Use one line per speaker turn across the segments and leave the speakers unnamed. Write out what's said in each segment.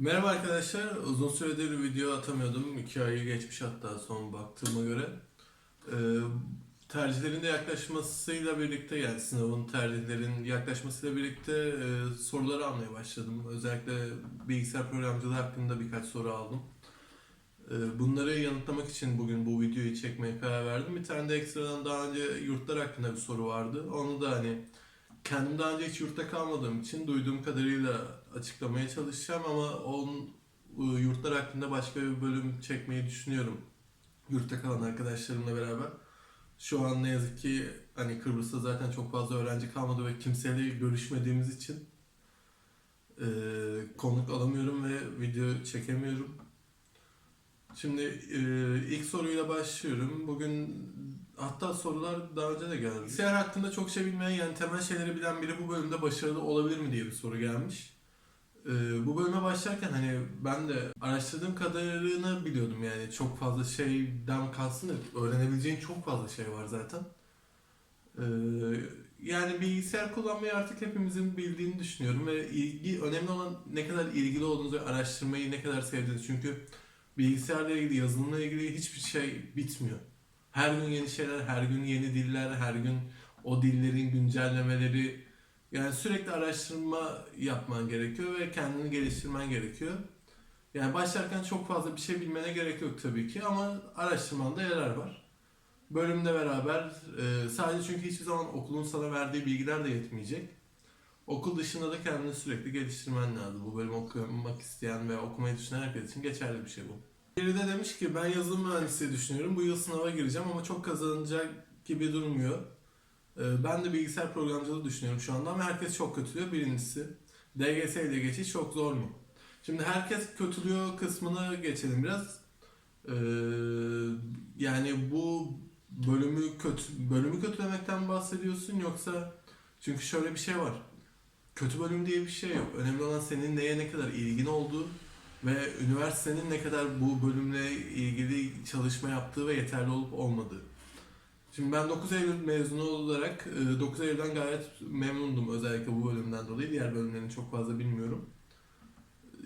Merhaba arkadaşlar. Uzun süredir video atamıyordum. İki ayı geçmiş hatta son baktığıma göre. Ee, tercihlerin de yaklaşmasıyla birlikte yani sınavın tercihlerin yaklaşmasıyla birlikte e, soruları almaya başladım. Özellikle bilgisayar programcılığı hakkında birkaç soru aldım. Ee, bunları yanıtlamak için bugün bu videoyu çekmeye karar verdim. Bir tane de ekstradan daha önce yurtlar hakkında bir soru vardı. Onu da hani kendim daha önce hiç yurtta kalmadığım için duyduğum kadarıyla açıklamaya çalışacağım ama onun ıı, yurtlar hakkında başka bir bölüm çekmeyi düşünüyorum. Yurtta kalan arkadaşlarımla beraber. Şu an ne yazık ki hani Kıbrıs'ta zaten çok fazla öğrenci kalmadı ve kimseyle görüşmediğimiz için eee, konuk alamıyorum ve video çekemiyorum. Şimdi eee, ilk soruyla başlıyorum. Bugün hatta sorular daha önce de geldi. Bilgisayar hakkında çok şey bilmeyen yani temel şeyleri bilen biri bu bölümde başarılı olabilir mi diye bir soru gelmiş. Ee, bu bölüme başlarken hani ben de araştırdığım kadarını biliyordum yani çok fazla şeyden kalsın da öğrenebileceğin çok fazla şey var zaten. Ee, yani bilgisayar kullanmayı artık hepimizin bildiğini düşünüyorum ve ilgi önemli olan ne kadar ilgili olduğunuz ve araştırmayı ne kadar sevdiğiniz çünkü bilgisayarla ilgili yazılımla ilgili hiçbir şey bitmiyor. Her gün yeni şeyler, her gün yeni diller, her gün o dillerin güncellemeleri yani sürekli araştırma yapman gerekiyor ve kendini geliştirmen gerekiyor. Yani başlarken çok fazla bir şey bilmene gerek yok tabii ki ama araştırmanda yarar var. Bölümle beraber e, sadece çünkü hiçbir zaman okulun sana verdiği bilgiler de yetmeyecek. Okul dışında da kendini sürekli geliştirmen lazım. Bu bölüm okumak isteyen ve okumayı düşünen herkes için geçerli bir şey bu. Biri de demiş ki ben yazılım mühendisliği düşünüyorum. Bu yıl sınava gireceğim ama çok kazanacak gibi durmuyor. Ee, Ben de bilgisayar programcılığı düşünüyorum şu anda ama herkes çok kötülüyor. Birincisi DGS ile geçiş çok zor mu? Şimdi herkes kötülüyor kısmını geçelim biraz. Ee, yani bu bölümü kötü bölümü kötülemekten bahsediyorsun yoksa çünkü şöyle bir şey var. Kötü bölüm diye bir şey yok. Önemli olan senin neye ne kadar ilgin olduğu ve üniversitenin ne kadar bu bölümle ilgili çalışma yaptığı ve yeterli olup olmadığı. Şimdi ben 9 Eylül mezunu olarak e, 9 Eylül'den gayet memnundum özellikle bu bölümden dolayı. Diğer bölümlerini çok fazla bilmiyorum.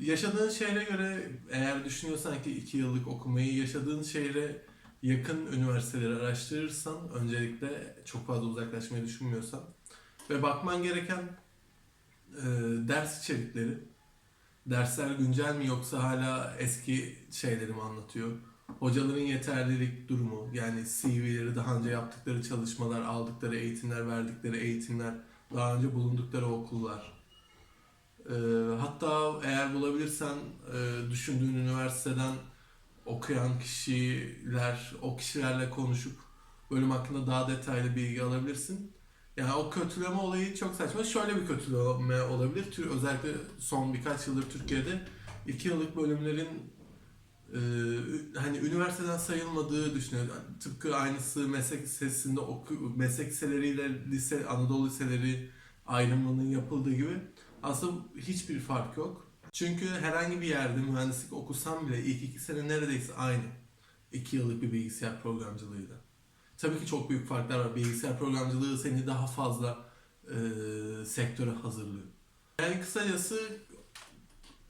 Yaşadığın şehre göre eğer düşünüyorsan ki 2 yıllık okumayı yaşadığın şehre yakın üniversiteleri araştırırsan öncelikle çok fazla uzaklaşmayı düşünmüyorsan ve bakman gereken e, ders içerikleri dersler güncel mi yoksa hala eski şeyleri mi anlatıyor? Hocaların yeterlilik durumu yani CV'leri daha önce yaptıkları çalışmalar, aldıkları eğitimler, verdikleri eğitimler, daha önce bulundukları okullar. Ee, hatta eğer bulabilirsen e, düşündüğün üniversiteden okuyan kişiler, o kişilerle konuşup bölüm hakkında daha detaylı bilgi alabilirsin. Yani o kötüleme olayı çok saçma. Şöyle bir kötüleme olabilir. Tür- Özellikle son birkaç yıldır Türkiye'de iki yıllık bölümlerin e, hani üniversiteden sayılmadığı düşünüyor. Yani tıpkı aynısı meslek lisesinde oku, meslek liseleriyle lise Anadolu liseleri ayrımının yapıldığı gibi aslında hiçbir fark yok. Çünkü herhangi bir yerde mühendislik okusam bile ilk iki sene neredeyse aynı. İki yıllık bir bilgisayar programcılığıyla. Tabii ki çok büyük farklar var. Bilgisayar programcılığı seni daha fazla e, sektöre hazırlıyor. Yani kısacası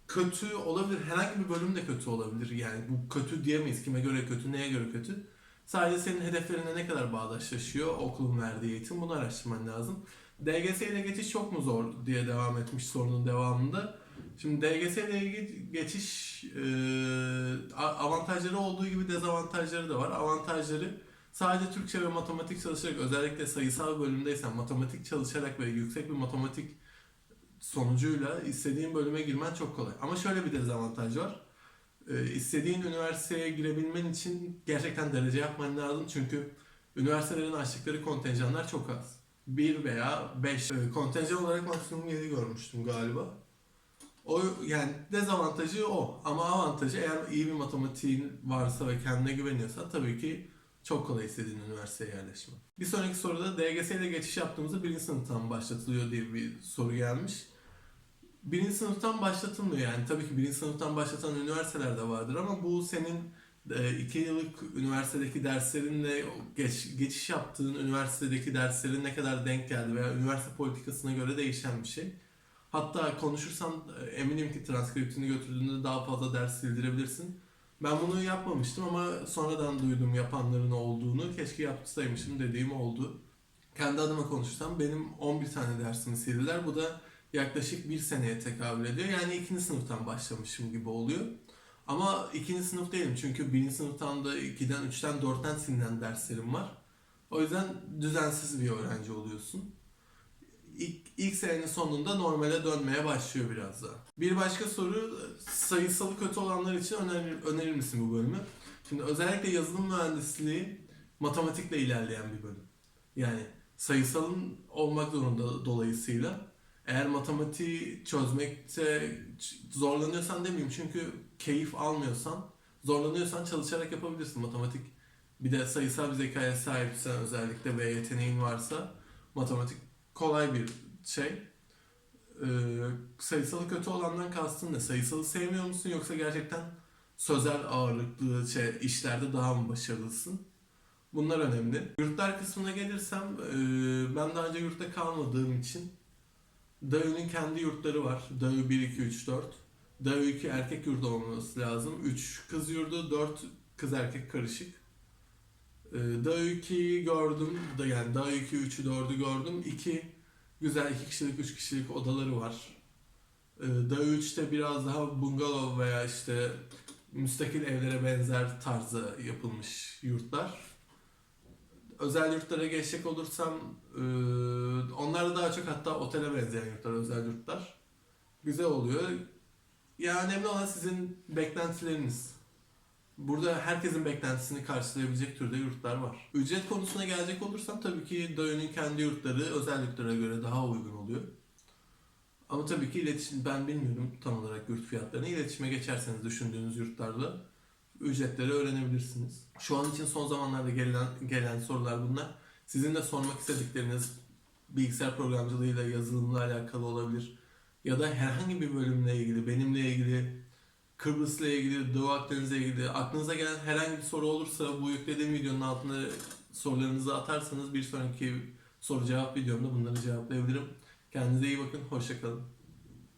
kötü olabilir. Herhangi bir bölüm de kötü olabilir. Yani bu kötü diyemeyiz. Kime göre kötü, neye göre kötü. Sadece senin hedeflerine ne kadar bağdaşlaşıyor okulun verdiği eğitim bunu araştırman lazım. DGS ile geçiş çok mu zor diye devam etmiş sorunun devamında. Şimdi DGS ile geçiş e, avantajları olduğu gibi dezavantajları da var. Avantajları sadece Türkçe ve matematik çalışarak özellikle sayısal bölümdeysen matematik çalışarak ve yüksek bir matematik sonucuyla istediğin bölüme girmen çok kolay. Ama şöyle bir dezavantaj var. Ee, istediğin üniversiteye girebilmen için gerçekten derece yapman lazım. Çünkü üniversitelerin açtıkları kontenjanlar çok az. 1 veya 5. kontenjan olarak maksimum 7 görmüştüm galiba. O yani dezavantajı o. Ama avantajı eğer iyi bir matematiğin varsa ve kendine güveniyorsan tabii ki çok kolay istediğin üniversiteye yerleşme. Bir sonraki soruda DGS ile geçiş yaptığımızda birinci sınıftan başlatılıyor diye bir soru gelmiş. Birinci sınıftan başlatılmıyor yani. Tabii ki birinci sınıftan başlatan üniversiteler de vardır ama bu senin e, iki yıllık üniversitedeki derslerinle geç, geçiş yaptığın üniversitedeki derslerin ne kadar denk geldi veya üniversite politikasına göre değişen bir şey. Hatta konuşursan e, eminim ki transkriptini götürdüğünde daha fazla ders sildirebilirsin. Ben bunu yapmamıştım ama sonradan duydum yapanların olduğunu. Keşke yapsaymışım dediğim oldu. Kendi adıma konuşursam benim 11 tane dersimi sildiler. Bu da yaklaşık bir seneye tekabül ediyor. Yani ikinci sınıftan başlamışım gibi oluyor. Ama ikinci sınıf değilim çünkü birinci sınıftan da 2'den, 3'ten, 4'ten silinen derslerim var. O yüzden düzensiz bir öğrenci oluyorsun. İlk, ilk senenin sonunda normale dönmeye başlıyor biraz daha. Bir başka soru sayısalı kötü olanlar için önerir, önerir misin bu bölümü? Şimdi özellikle yazılım mühendisliği matematikle ilerleyen bir bölüm. Yani sayısalın olmak zorunda dolayısıyla eğer matematiği çözmekte zorlanıyorsan demeyeyim çünkü keyif almıyorsan zorlanıyorsan çalışarak yapabilirsin matematik. Bir de sayısal bir zekaya sahipsen özellikle ve yeteneğin varsa matematik kolay bir şey. Ee, sayısalı kötü olandan kastın ne? Sayısalı sevmiyor musun yoksa gerçekten sözel ağırlıklı şey işlerde daha mı başarılısın? Bunlar önemli. Yurtlar kısmına gelirsem e, ben daha önce yurtta kalmadığım için DAÜ'nün kendi yurtları var. DAÜ 1, 2, 3, 4. DAÜ 2 erkek yurdu olması lazım. 3 kız yurdu, 4 kız erkek karışık. Ee, DAÜ 2'yi gördüm. Da yani DAÜ 2, 3'ü, 4'ü gördüm. 2 güzel 2 kişilik, 3 kişilik odaları var. Ee, DAÜ 3'te biraz daha bungalov veya işte müstakil evlere benzer tarzda yapılmış yurtlar. Özel yurtlara geçecek olursam e, onlar da daha çok hatta otele benzeyen yurtlar, özel yurtlar. Güzel oluyor. Ya önemli olan sizin beklentileriniz. Burada herkesin beklentisini karşılayabilecek türde yurtlar var. Ücret konusuna gelecek olursam tabii ki DAÖ'nün kendi yurtları özel yurtlara göre daha uygun oluyor. Ama tabii ki iletişim ben bilmiyorum tam olarak yurt fiyatlarını. İletişime geçerseniz düşündüğünüz yurtlarla ücretleri öğrenebilirsiniz. Şu an için son zamanlarda gelen gelen sorular bunlar. Sizin de sormak istedikleriniz bilgisayar programcılığıyla, yazılımla alakalı olabilir. Ya da herhangi bir bölümle ilgili, Kıbrıs'la ilgili, Doğu Akdeniz'le ilgili aklınıza gelen herhangi bir soru olursa bu yüklediğim videonun altına sorularınızı atarsanız bir sonraki soru cevap videomda bunları cevaplayabilirim. Kendinize iyi bakın, hoşçakalın.